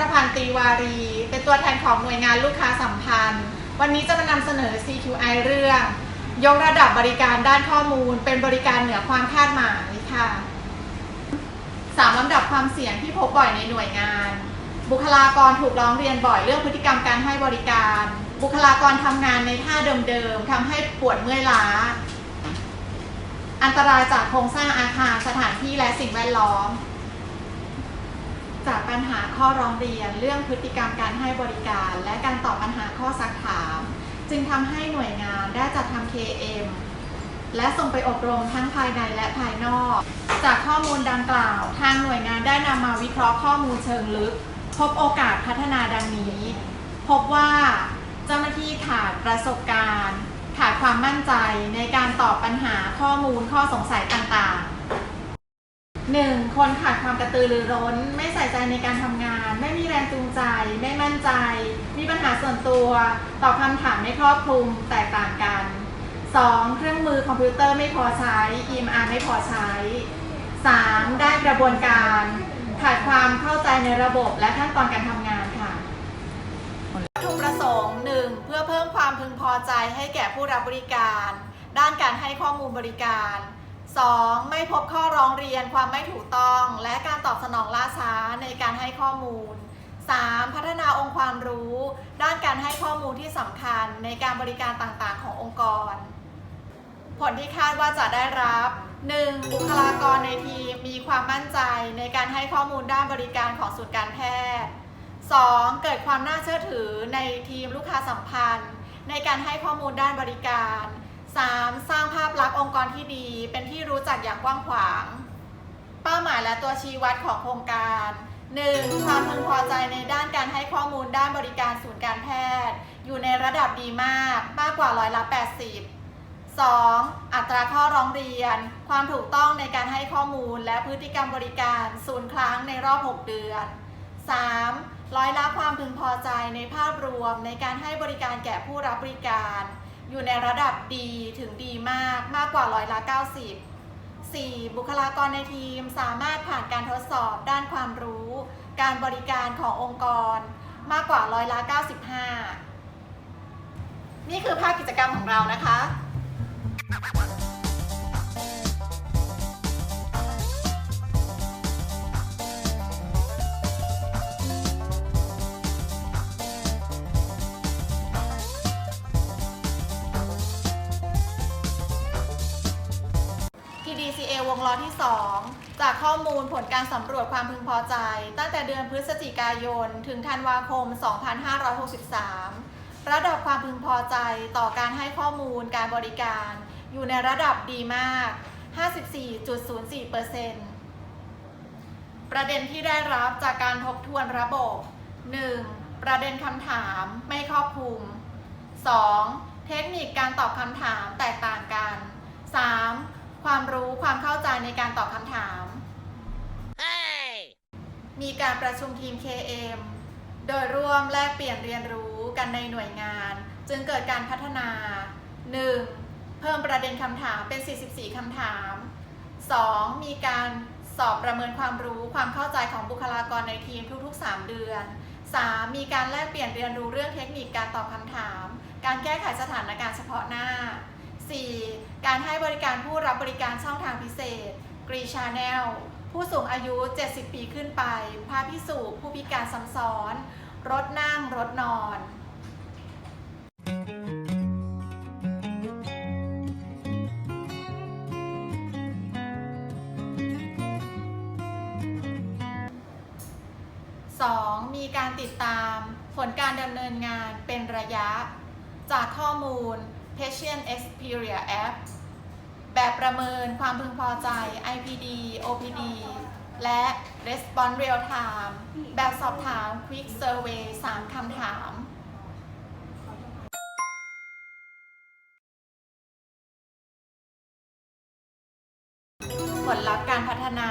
รพันธ์ตีวารี เป็นตัวแทนของหน่วยงานลูกค้าสัมพันธ์ วันนี้จะมานำเสนอ CQI เรื่อง ยกระดับบริการด้านข้อมูล เป็นบริการเหนือความคาดหมายค่ะสามลำดับความเสี่ยงที่พบบ่อยในหน่วยงาน บุคลากรถูกร้องเรียนบ่อยเรื่องพฤติกรรมการให้บริการ บุคลากรทำงานในท่าเดิมๆทำให้ปวดเมื่อยล้า อันตรายจากโครงสร้างอาคารสถานที่และสิ่งแวดล้อม จากปัญหาข้อร้องเรียน เรื่องพฤติกรรมการให้บริการ และการตอบปัญหาข้อซักถาม จึงทำให้หน่วยงานได้จัดทำ KM และส่งไปอบรมทั้งภายในและภายนอก จากข้อมูลดังกล่าว ทางหน่วยงานได้นำมาวิเคราะห์ข้อมูลเชิงลึก พบโอกาสพัฒนาดังนี้ พบว่าเจ้าหน้าที่ขาดประสบการณ์ ขาดความมั่นใจในการตอบปัญหาข้อมูลข้อสงสัยต่างๆ 1. คนขาดความกระตือรือร้น ไม่ใส่ใจในการทำงาน ไม่มีแรงจูงใจ ไม่มั่นใจ มีปัญหาส่วนตัวตอบคำถามไม่ครอบคลุมแตกต่างกัน 2. เครื่องมือคอมพิวเตอร์ไม่พอใช้ EMR ไม่พอใช้ 3. ด้านกระบวนการ ขาดความเข้าใจในระบบและขั้นตอนการทำงานค่ะวัตถุประสงค์หนึ่งเพื่อเพิ่มความพึงพอใจให้แก่ผู้รับบริการ ด้านการให้ข้อมูลบริการ 2. ไม่พบข้อร้องเรียนความไม่ถูกต้อง และการตอบสนองล่าช้าในการให้ข้อมูล 3. พัฒนาองค์ความรู้ ด้านการให้ข้อมูลที่สำคัญในการบริการต่างๆ ขององค์กร ผลที่คาดว่าจะได้รับ 1. บุคลากรในทีมมีความมั่นใจในการให้ข้อมูลด้านบริการของศูนย์การแพทย์ 2. เกิดความน่าเชื่อถือในทีมลูกค้าสัมพันธ์ ในการให้ข้อมูลด้านบริการ 3. สร้างภาพลักษณ์องค์กรที่ดี เป็นที่รู้จักอย่างกว้างขวาง เป้าหมายและตัวชี้วัดของโครงการ 1. ความพึงพอใจในด้านการให้ข้อมูลด้านบริการศูนย์การแพทย์ อยู่ในระดับดีมากมากกว่าร้อยละ 80 2. อัตราข้อร้องเรียน ความถูกต้องในการให้ข้อมูลและพฤติกรรมบริการศูนย์ครั้งในรอบ 6 เดือน 3. ร้อยละความพึงพอใจในภาพรวมในการให้บริการแก่ผู้รับบริการ อยู่ในระดับดีถึงดีมากมากกว่าร้อยละ 90 4. บุคลากรในทีมสามารถผ่านการทดสอบด้านความรู้ การบริการขององค์กร มากกว่าร้อยละ 95 นี่คือภาคกิจกรรมของเรานะคะ งล้อที่ 2 จากข้อมูลผลการสำรวจความพึงพอใจ ตั้งแต่เดือนพฤศจิกายน ถึงธันวาคม 2563 ระดับความพึงพอใจต่อการให้ข้อมูลการบริการ อยู่ในระดับดีมาก 54.04%ประเด็นที่ได้รับจากการทบทวนระบบ 1. ประเด็นคำถามไม่ครอบคลุม 2. เทคนิคการตอบคำถามแตกต่างกัน 3. ความรู้ความเข้าใจในการตอบคำถาม มีการประชุมทีม KM โดยร่วมแลกเปลี่ยนเรียนรู้กันในหน่วยงาน จึงเกิดการพัฒนา 1. เพิ่มประเด็นคำถามเป็น 44 คำถาม 2. มีการสอบประเมินความรู้ความเข้าใจของบุคลากรในทีมทุกๆ 3 เดือน 3. มีการแลกเปลี่ยนเรียนรู้เรื่องเทคนิคการตอบคำถาม การแก้ไขสถานการณ์เฉพาะหน้า 4. การให้บริการผู้รับบริการช่องทางพิเศษกรีชาแนลผู้สูงอายุ 70 ปีขึ้นไปพาพิสูจผู้พิการซ้ำซ้อน รถนั่ง รถนอน 2. มีการติดตามผลการดำเนินงานเป็นระยะ จากข้อมูล Patient Xperia App แบบประเมินความพึงพอใจ IPD OPD และ Response Real Time แบบสอบถาม Quick Survey 3 คำถามผลลัพธ์การพัฒนา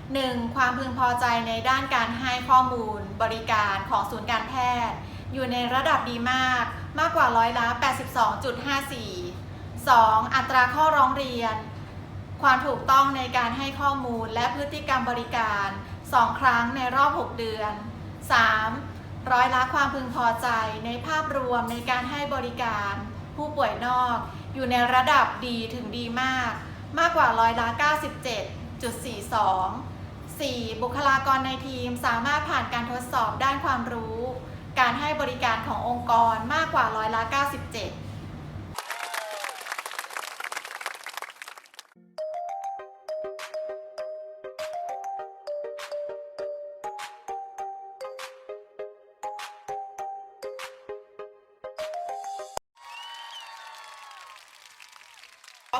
1. ความพึงพอใจในด้านการให้ข้อมูล บริการของศูนย์การแพทย์ อยู่ในระดับดีมาก มากกว่าร้อยละ 82.54 2. อัตราข้อร้องเรียน ความถูกต้องในการให้ข้อมูลและพฤติกรรมบริการ 2 ครั้งในรอบ 6 เดือน 3. ร้อยละความพึงพอใจในภาพรวมในการให้บริการ ผู้ป่วยนอกอยู่ในระดับดีถึงดีมาก มากกว่าร้อยละ 97.42 4. บุคลากรในทีมสามารถผ่านการทดสอบด้านความรู้ การให้บริการขององค์กรมากกว่าร้อยละ 97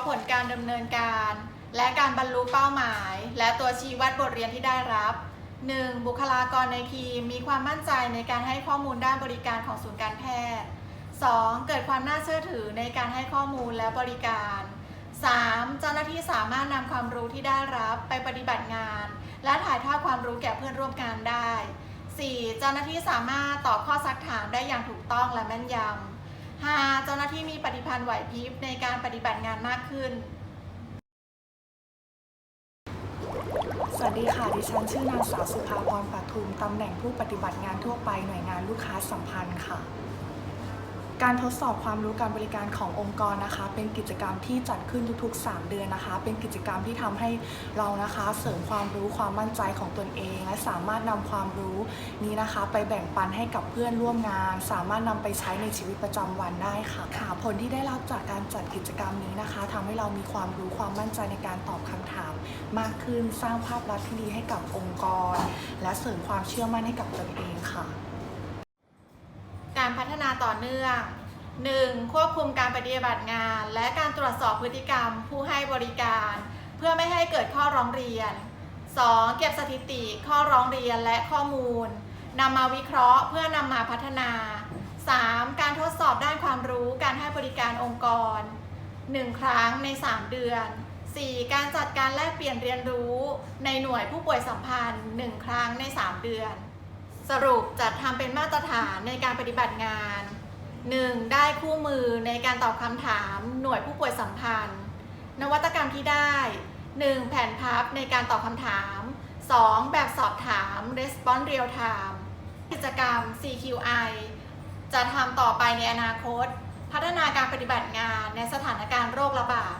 ผลการดำเนินการ และการบรรลุเป้าหมาย และตัวชี้วัดบทเรียนที่ได้รับ 1. บุคลากรในทีมมีความมั่นใจในการให้ข้อมูลด้านบริการของศูนย์การแพทย์ 2. เกิดความน่าเชื่อถือในการให้ข้อมูลและบริการ 3. เจ้าหน้าที่สามารถนำความรู้ที่ได้รับไปปฏิบัติงาน และถ่ายทอดความรู้แก่เพื่อนร่วมงานได้ 4. เจ้าหน้าที่สามารถตอบข้อซักถามได้อย่างถูกต้องและแม่นยำ 5. เจ้าหน้าที่มีปฏิพันธ์ไหวพริบในการปฏิบัติงานมากขึ้น สวัสดีค่ะ ดิฉันชื่อนางสาวสุภาพรปทุม ตำแหน่งผู้ปฏิบัติงานทั่วไปหน่วยงานลูกค้าสัมพันธ์ค่ะ การทดสอบความรู้การบริการขององค์กรนะคะ เป็นกิจกรรมที่จัดขึ้นทุกๆ 3 เดือนนะคะ เป็นกิจกรรมที่ทำให้เรานะคะเสริมความรู้ความมั่นใจของตนเอง และสามารถนำความรู้นี้นะคะ ไปแบ่งปันให้กับเพื่อนร่วมงาน สามารถนำไปใช้ในชีวิตประจำวันได้ค่ะค่ะผลที่ได้รับจากการจัดกิจกรรมนี้นะคะทำให้เรามีความรู้ความมั่นใจในการตอบคำถาม มากขึ้นสร้างภาพลักษณ์ที่ดีให้กับองค์กร และเสริมความเชื่อมั่นให้กับตนเองค่ะ การพัฒนาต่อเนื่อง 1. ควบคุมการปฏิบัติงาน และการตรวจสอบพฤติกรรมผู้ให้บริการ เพื่อไม่ให้เกิดข้อร้องเรียน 2. เก็บสถิติข้อร้องเรียนและข้อมูลนำมาวิเคราะห์เพื่อนำมาพัฒนา 3. การทดสอบด้านความรู้การให้บริการองค์กร 1 ครั้งใน 3 เดือน 4. การจัดการแลกเปลี่ยนเรียนรู้ในหน่วยผู้ป่วยสัมพันธ์ 1 ครั้งใน 3 เดือน สรุปจัดทำเป็นมาตรฐานในการปฏิบัติงาน 1. ได้คู่มือในการตอบคำถามหน่วยผู้ป่วยสัมพันธ์ นวัตกรรมที่ได้ 1. แผ่นพับในการตอบคำถาม 2. แบบสอบถาม Response Real Time กิจกรรม CQI จะทำต่อไปในอนาคต พัฒนาการปฏิบัติงานในสถานการณ์โรคระบาด